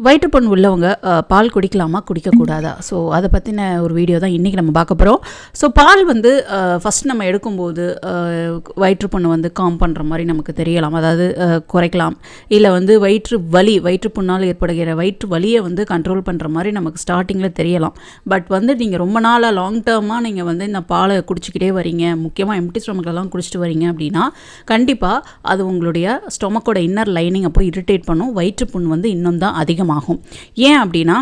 வயிற்றுப்புண் உள்ளவங்க பால் குடிக்கலாமா குடிக்கக்கூடாதா? ஸோ அதை பற்றின ஒரு வீடியோ தான் இன்றைக்கி நம்ம பார்க்க போகிறோம் ஸோ பால் வந்து ஃபஸ்ட் நம்ம எடுக்கும்போது அஹ், வயிற்றுப்புண்ணை வந்து காம் பண்ணுற மாதிரி நமக்கு தெரியலாம். அதாவது குறைக்கலாம். இல்லை வந்து வயிற்று வலி வயிற்றுப்புண்ணால் ஏற்படுகிற வயிற்று வலியை வந்து கண்ட்ரோல் பண்ணுற மாதிரி நமக்கு ஸ்டார்டிங்கில் தெரியலாம். பட் வந்து நீங்கள் ரொம்ப நாளாக லாங் டேர்மாக நீங்கள் வந்து இந்த பாலை குடிச்சிக்கிட்டே வரீங்க முக்கியமாக எம்டி ஸ்டொமக்கெல்லாம் குடிச்சிட்டு வரீங்க அப்படின்னா கண்டிப்பாக அது உங்களுடைய ஸ்டொமக்கோட இன்னர் லைனிங்கை போய் இரிட்டேட் பண்ணும். வயிற்றுப்புண் வந்து இன்னும் தான் அதிகமாகும் ஏன் அப்படின்னா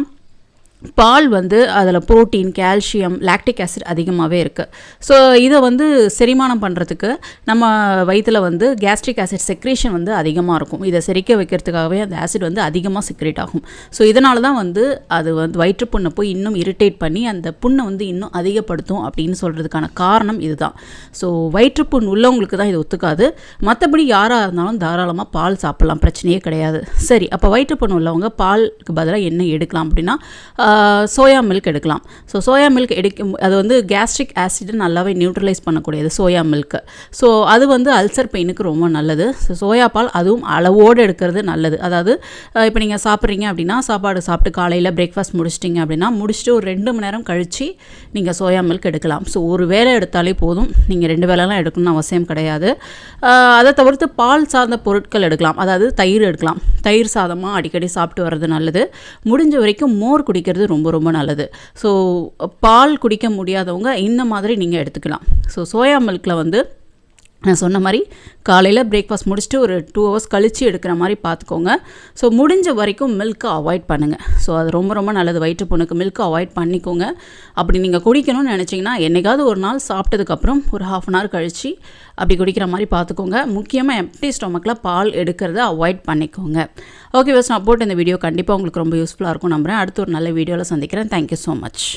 பால் வந்து அதில் புரோட்டீன் கால்சியம் லாக்டிக் ஆசிட் அதிகமாகவே இருக்குது ஸோ இதை வந்து செரிமானம் பண்ணுறதுக்கு நம்ம வயிற்றில் வந்து கேஸ்ட்ரிக் ஆசிட் செக்ரேஷன் வந்து அதிகமாக இருக்கும். இதை செரிக்க வைக்கிறதுக்காகவே அந்த ஆசிட் வந்து அதிகமாக செக்ரேட் ஆகும். ஸோ இதனால தான் வந்து அது வந்து வயிற்றுப்புண்ணை போய் இன்னும் இரிட்டேட் பண்ணி அந்த புண்ணை வந்து இன்னும் அதிகப்படுத்தும் அப்படின்னு சொல்கிறதுக்கான காரணம் இதுதான். ஸோ வயிற்றுப்புண் உள்ளவங்களுக்கு தான் இது ஒத்துக்காது. மற்றபடி யாராக இருந்தாலும் தாராளமாக பால் சாப்பிட்லாம். பிரச்சனையே கிடையாது. சரி அப்போ வயிற்றுப்புண் உள்ளவங்க பாலுக்கு பதிலாக என்ன எடுக்கலாம் அப்படின்னா சோயா மில்க் எடுக்கலாம். ஸோ சோயா மில்க் எடுக்கும் அது வந்து கேஸ்ட்ரிக் ஆசிடை நல்லாவே நியூட்ரலைஸ் பண்ணக்கூடியது சோயா மில்க்கு ஸோ அது வந்து அல்சர் பெயினுக்கு ரொம்ப நல்லது. ஸோ சோயா பால் அதுவும் அளவோடு எடுக்கிறது நல்லது. அதாவது இப்போ நீங்கள் சாப்பிட்றீங்க அப்படின்னா சாப்பாடு சாப்பிட்டு காலையில் பிரேக்ஃபாஸ்ட் முடிச்சிட்டிங்க அப்படின்னா முடிச்சுட்டு ஒரு ரெண்டு மணி நேரம் கழித்து நீங்கள் சோயா மில்க் எடுக்கலாம். ஸோ ஒரு வேளை எடுத்தாலே போதும். நீங்கள் ரெண்டு வேலைலாம் எடுக்கணும்னு அவசியம் கிடையாது. அதை தவிர்த்து பால் சார்ந்த பொருட்கள் எடுக்கலாம். அதாவது தயிர் எடுக்கலாம். தயிர் சாதமாக அடிக்கடி சாப்பிட்டு வர்றது நல்லது. முடிஞ்ச வரைக்கும் மோர் குடிக்கிறது ரொம்ப ரொம்ப நல்லது. ஸோ பால் குடிக்க முடியாதவங்க இந்த மாதிரி நீங்கள் எடுத்துக்கலாம். ஸோ சோயா மில்கில் வந்து நான் சொன்ன மாதிரி காலையில் பிரேக்ஃபாஸ்ட் முடிச்சுட்டு ஒரு டூ ஹவர்ஸ் கழித்து எடுக்கிற மாதிரி பார்த்துக்கோங்க. ஸோ முடிஞ்ச வரைக்கும் மில்க்கை அவாய்ட் பண்ணுங்கள் ஸோ அது ரொம்ப ரொம்ப நல்லது. வயிற்றுப்புண்ணுக்கு மில்க்கை அவாய்ட் பண்ணிக்கோங்க. அப்படி நீங்கள் குடிக்கணும்னு நினச்சிங்கன்னா என்னைக்காவது ஒரு நாள் சாப்பிட்டதுக்கப்புறம் ஒரு ஹாஃப் அன் ஹவர் கழித்து அப்படி குடிக்கிற மாதிரி பார்த்துக்கோங்க. முக்கியமாக எம்டி ஸ்டொமக்கில் பால் எடுக்கிறத அவாய்ட் பண்ணிக்கோங்க. ஓகே பஸ் நான் போட்டு இந்த வீடியோ கண்டிப்பாக உங்களுக்கு ரொம்ப யூஸ்ஃபுல்லாக இருக்கும் நம்புகிறேன் அடுத்து ஒரு நல்ல வீடியோவில் சந்திக்கிறேன். Thank you so much